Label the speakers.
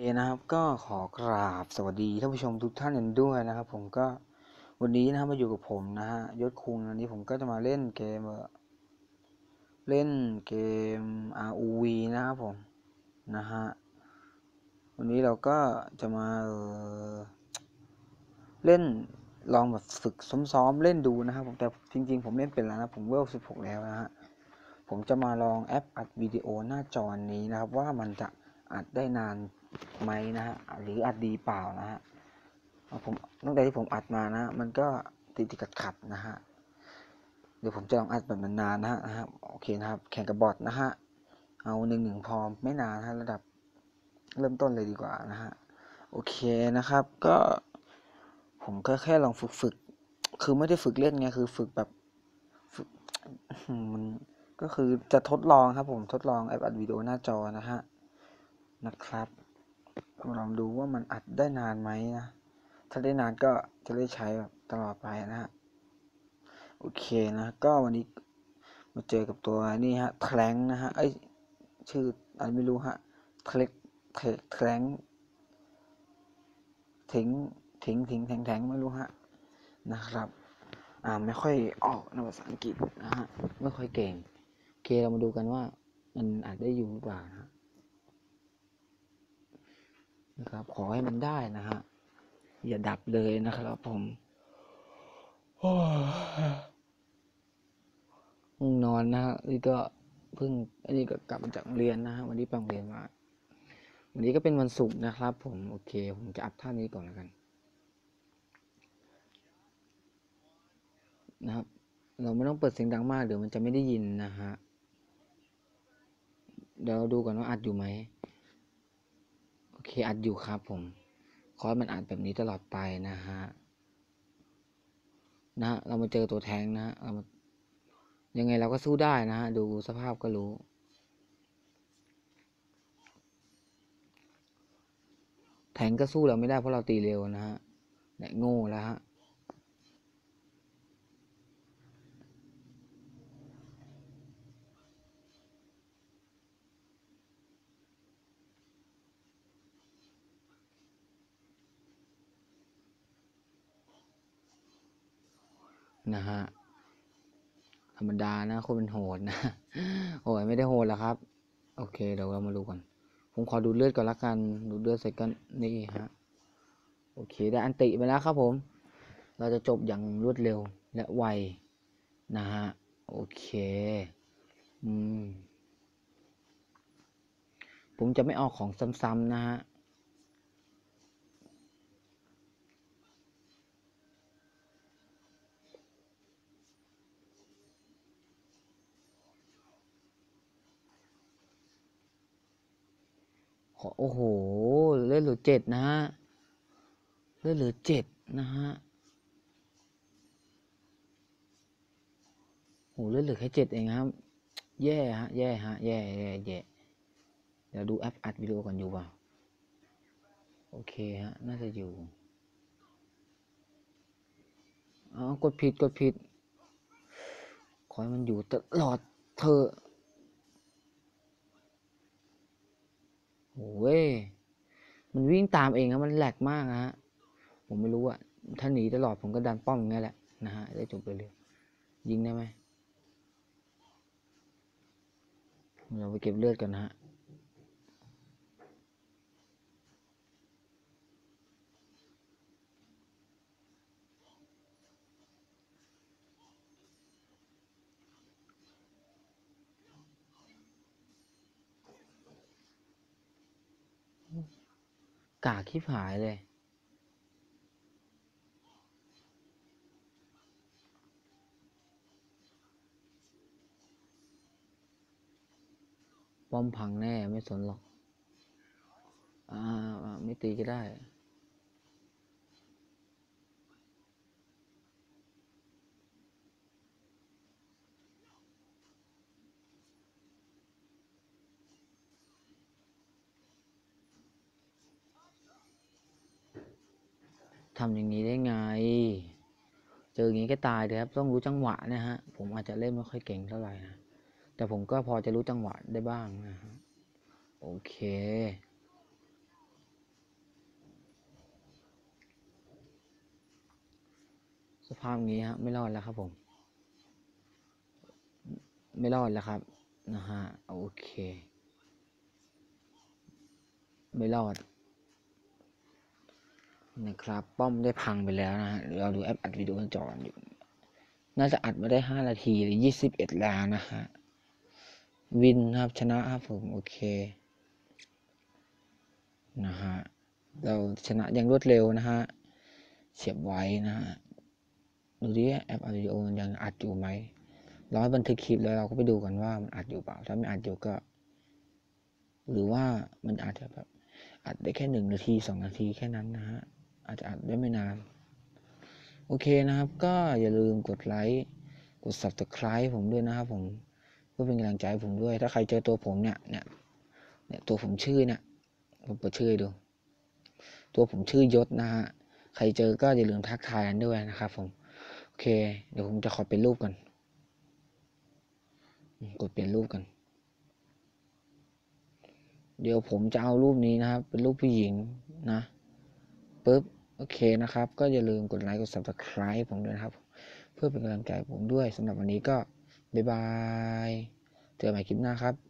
Speaker 1: นะครับก็ขอกราบสวัสดีท่านผู้ชมทุกท่านกันด้วยนะครับ ผมก็วันนี้นะครับมาอยู่กับผมนะฮะยศคุงวันนี้ผมก็จะมาเล่นเกมเล่นเกม ROV นะครับผมนะฮะวันนี้เราก็จะมาเล่นลองแบบฝึกซ้อมๆเล่นดูนะครับผมแต่จริง ๆ ผมเล่นเป็นแล้วนะผมเวล16แล้วนะฮะผมจะมาลองแอปอัดวิดีโอหน้าจอนี้นะครับ ว่ามันจะอัดได้นาน ไหมนะฮะหรืออัดดีเปล่านะฮะผมตั้งแต่ที่ผมอัดมานะ มันก็ติดติดขัดขัดๆนะฮะเดี๋ยวผมจะลองอัดแบบนานๆนะฮะนะฮะโอเคนะครับ แข่งกับบอทนะฮะเอาหนึ่งหนึ่งพอไม่นานนะระดับเริ่มต้นเลยดีกว่านะฮะโอเคนะครับ ก็ ผมก็แค่ลองฝึกฝึกคือไม่ได้ฝึกเล่นไงคือฝึกแบบฝึกมันก็คือจะทดลองครับผมทดลองแอปอัดวิดีโอหน้าจอนะฮะนะครับ ลองดูว่ามันอัดได้นานไหมนะ ถ้าได้นานก็จะได้ใช้แบบตลอดไปนะฮะ โอเคนะ ก็วันนี้มาเจอกับตัวนี่ฮะแทงนะฮะ เอ้ย ชื่ออะไรไม่รู้ฮะเทล็กแทงถิงถิงถิงแทงแทงไม่รู้ฮะ นะครับ อ่า ไม่ค่อยออกนภาษาอังกฤษนะฮะ ไม่ค่อยเก่ง โอเค เรามาดูกันว่ามันอัดได้อยู่หรือเปล่านะฮะ นะครับ ขอให้มันได้นะฮะ อย่าดับเลยนะครับผมโอ้ยง่วงนอนนะฮะนี่ก็เพิ่ง อันนี้ก็กลับมาจากโรงเรียนนะฮะ วันนี้ไปโรงเรียนมา วันนี้ก็เป็นวันศุกร์นะครับ ผม โอเค ผมจะอัพท่านี้ก่อนแล้วกัน นะครับ เราไม่ต้องเปิดเสียงดังมากเดี๋ยวมันจะไม่ได้ยินนะฮะ เดี๋ยวดูก่อนว่าอัดอยู่ไหม ที่อัดอยู่ครับผม คอร์สมันอัดแบบนี้ตลอดไปนะฮะนะเรามาเจอตัวแทงนะฮะเรามายังไงเราก็สู้ได้นะฮะ ดูสภาพก็รู้ แทงก็สู้เราไม่ได้เพราะเราตีเร็วนะฮะเนี่ยโง่แล้วฮะ นะฮะธรรมดานะคนเป็นโหดนะโอ้ยไม่ได้โหดแล้วครับ โอเคเดี๋ยวเรามาดูก่อน ผมขอดูเลือดก่อนละกัน ดูเลือดเสร็จก็นี่ฮะโอเคได้อันติไปแล้วครับผม เราจะจบอย่างรวดเร็วและไวนะฮะโอเคอืมผมจะไม่ออกของซ้ำๆนะฮะ โอ้โห เลือดเหลือเจ็ดนะฮะ เลือดเหลือเจ็ดนะฮะโหเลือดเหลือแค่เจ็ดเองครับ แย่ฮะ แย่ฮะ แย่แย่แย่เดี๋ยวดูแอปอัดวิดีโอก่อนอยู่เปล่า โอเคฮะ น่าจะอยู่ อ๋อ กดผิด กดผิด ขอให้มันอยู่ตลอดเธอ โอ้ยมันวิ่งตามเองครับมันแหลกมากนะฮะผมไม่รู้อะถ้าหนีตลอดผมก็ดันป้อมอย่างเงี้ยแหละนะฮะได้จบไปเลยยิงได้ไหมเราไปเก็บเลือดกันนะฮะ กากขี้ผายเลย ป้อมพังแน่ไม่สนหรอก อ่าอ่าไม่ตีก็ได้ ทำอย่างนี้ได้ไง เจออย่างนี้ก็ตายเลยครับ ต้องรู้จังหวะนะฮะ ผมอาจจะเล่นไม่ค่อยเก่งเท่าไหร่นะ แต่ผมก็พอจะรู้จังหวะได้บ้างนะฮะ โอเค สภาพนี้ฮะ ไม่รอดแล้วครับผม ไม่รอดแล้วครับนะฮะ โอเค ไม่รอด นะครับ ป้อมได้พังไปแล้วนะฮะเราดูแอปอัดวิดีโอจออยู่ น่าจะอัดมาได้ห้านาทีหรือยี่สิบเอ็ดล้วนะฮะ วินครับชนะครับผม โอเค นะฮะ เราชนะอย่างรวดเร็วนะฮะเฉียบไว้นะฮะ ดูดิแอปอัดวิดีโอมันยังอัดอยู่ไหมรอให้บันทึกคลิปแล้วเราก็ไปดูกันว่ามันอัดอยู่เปล่า ถ้าไม่อัดอยู่ก็ หรือว่ามันอาจจะแบบอัดได้แค่หนึ่งนาทีสองนาทีแค่นั้นนะฮะ อาจจะอัดได้ไม่นาน โอเคนะครับก็อย่าลืมกดไลค์กด subscribe ผมด้วยนะครับผมเพื่อเป็นกำลังใจผมด้วย ถ้าใครเจอตัวผมเนี่ยเนี่ยเนี่ยตัวผมชื่อเนี่ยผมเปิดชื่อดู ตัวผมชื่อยศนะฮะใครเจอก็อย่าลืมทักทายกันด้วยนะครับผมโอเค เดี๋ยวผมจะขอเป็นรูปกันอืมกดเปลี่ยนรูปกัน เดี๋ยวผมจะเอารูปนี้นะครับ เป็นรูปผู้หญิงนะปุ๊บ โอเคนะครับ ก็อย่าลืมกดไลค์กด subscribe ผมด้วยนะครับ เพื่อเป็นกำลังใจผมด้วยสำหรับวันนี้ก็บ๊ายบาย เจอกันใหม่คลิปหน้าครับ